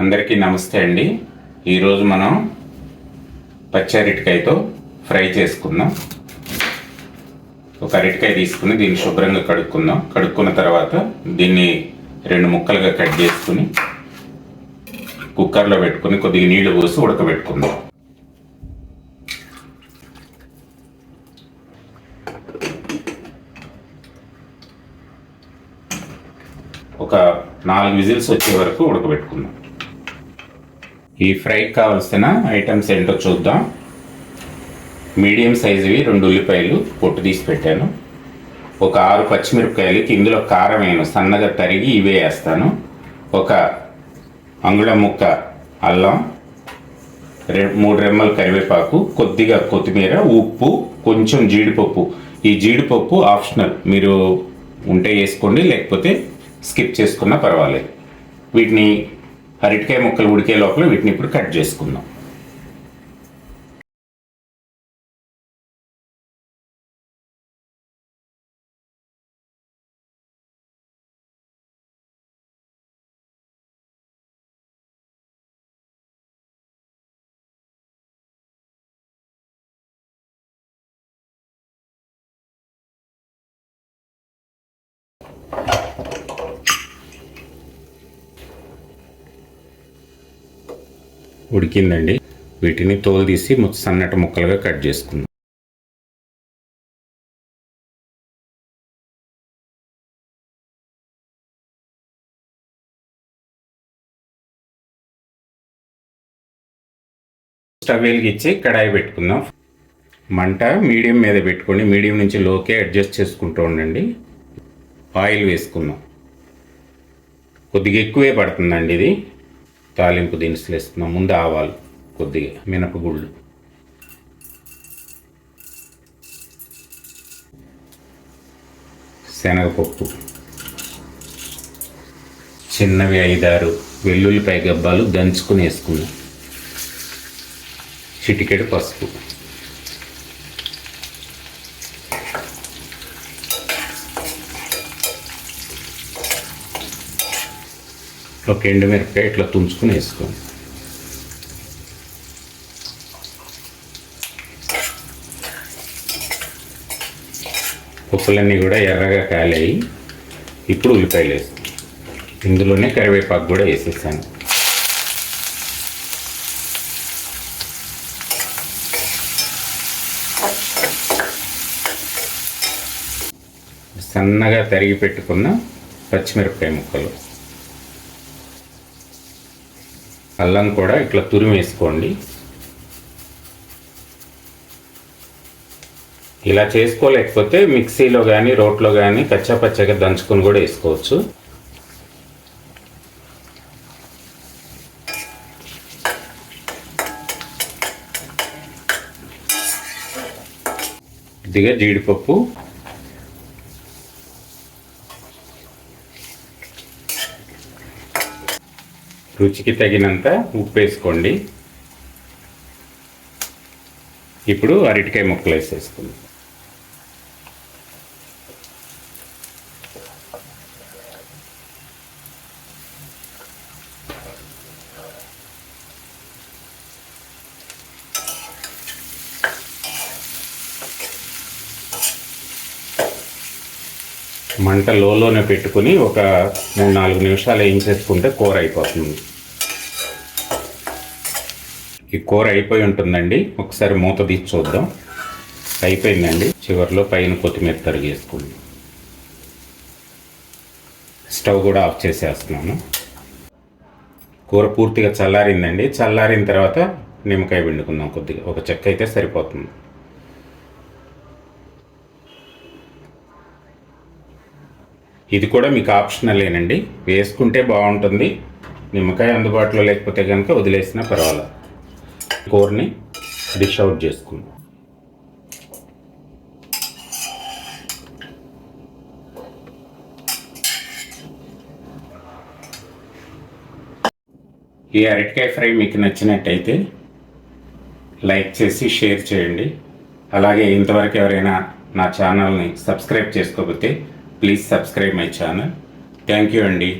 అందరికీ నమస్తే అండి. ఈరోజు మనం పచ్చి అరటికాయతో ఫ్రై చేసుకుందాం. ఒక అరటికాయ తీసుకుని దీన్ని శుభ్రంగా కడుక్కుందాం. కడుక్కున్న తర్వాత దీన్ని రెండు ముక్కలుగా కట్ చేసుకుని కుక్కర్లో పెట్టుకుని కొద్దిగా నీళ్ళు పోసి ఉడకబెట్టుకుందాం. ఒక నాలుగు విజిల్స్ వచ్చే వరకు ఉడకబెట్టుకుందాం. ఈ ఫ్రైకి కావాల్సిన ఐటమ్స్ ఏంటో చూద్దాం. మీడియం సైజువి రెండు ఉల్లిపాయలు పొట్టు తీసి పెట్టాను. ఒక ఆరు పచ్చిమిరపకాయలకి ఇందులో కారం వేయను. సన్నగా తరిగి ఇవే వేస్తాను. ఒక అంగుళం ముక్క అల్లం రె మూడు రెమ్మలు కరివేపాకు కొద్దిగా కొత్తిమీర ఉప్పు కొంచెం జీడిపప్పు. ఈ జీడిపప్పు ఆప్షనల్. మీరు ఉంటే వేసుకోండి లేకపోతే స్కిప్ చేసుకున్నా పర్వాలేదు. వీటిని అరటికాయ ముక్కలు ఉడికే లోపల వీటిని ఇప్పుడు కట్ చేసుకుందాం. ఉడికిందండి. వీటిని తోలు తీసి సన్నటి ముక్కలుగా కట్ చేసుకుందాం. స్టవ్ వెలిగించి కడాయి పెట్టుకుందాం. మంట మీడియం మీద పెట్టుకోండి మీడియం నుంచి లోకే అడ్జస్ట్ చేసుకుంటూ ఉండండి. ఆయిల్ వేసుకుందాం. కొద్దిగా ఎక్కువే పడుతుందండి ఇది. తాలింపు దినుసులు వేస్తున్నాం ముందు ఆవాలు కొద్దిగా మినపగుళ్ళు. శనగపప్పు. చిన్నవి ఐదారు వెల్లుల్లిపాయ గబ్బాలు దంచుకుని వేసుకున్నాం. చిటికెడు పసుపు. ఒక ఎండుమిరపకాయ ఇట్లా తుంచుకుని వేసుకోండి. ఉప్పులన్నీ కూడా ఎర్రగా కాలాయి. ఇప్పుడు ఉల్లిపాయలు వేస్తాం ఇందులోనే కరివేపాకు కూడా వేసేసాను. సన్నగా తరిగి పెట్టుకున్న పచ్చిమిరపకాయ ముక్కలు. అల్లం కూడా ఇట్లా తురిమి వేసుకోండి ఇలా చేసుకోలేకపోతే మిక్సీలో కానీ రోట్లో కానీ కచ్చా పచ్చగా దంచుకొని కూడా వేసుకోవచ్చు. కొద్దిగా జీడిపప్పు. రుచికి తగినంత ఉప్పు వేసుకోండి. ఇప్పుడు అరటికాయ ముక్కలు వేసేసుకుందాం. మంట లోలోనే పెట్టుకుని ఒక మూడు నాలుగు నిమిషాలు వేయించేసుకుంటే కూర అయిపోతుంది. ఈ కూర అయిపోయి ఉంటుందండి. ఒకసారి మూత తీసి చూద్దాం. అయిపోయిందండి. చివరిలో పైన కొత్తిమీర తరిగేసుకుంది. స్టవ్ కూడా ఆఫ్ చేసేస్తున్నాను. కూర పూర్తిగా చల్లారిందండి. చల్లారిన తర్వాత నిమ్మకాయ పిండుకుందాం కొద్దిగా. ఒక చెక్క అయితే సరిపోతుంది. ఇది కూడా మీకు ఆప్షనలేనండి వేసుకుంటే బాగుంటుంది. నిమ్మకాయ అందుబాటులో లేకపోతే కనుక వదిలేసినా పర్వాలేదు. కూరని డిష్ అవుట్ చేసుకుందాం. ఈ అరటికాయ ఫ్రై మీకు నచ్చినట్టయితే లైక్ చేసి షేర్ చేయండి. అలాగే ఇంతవరకు ఎవరైనా నా ఛానల్ని సబ్స్క్రైబ్ చేసుకోకపోతే please subscribe my channel thank you అండి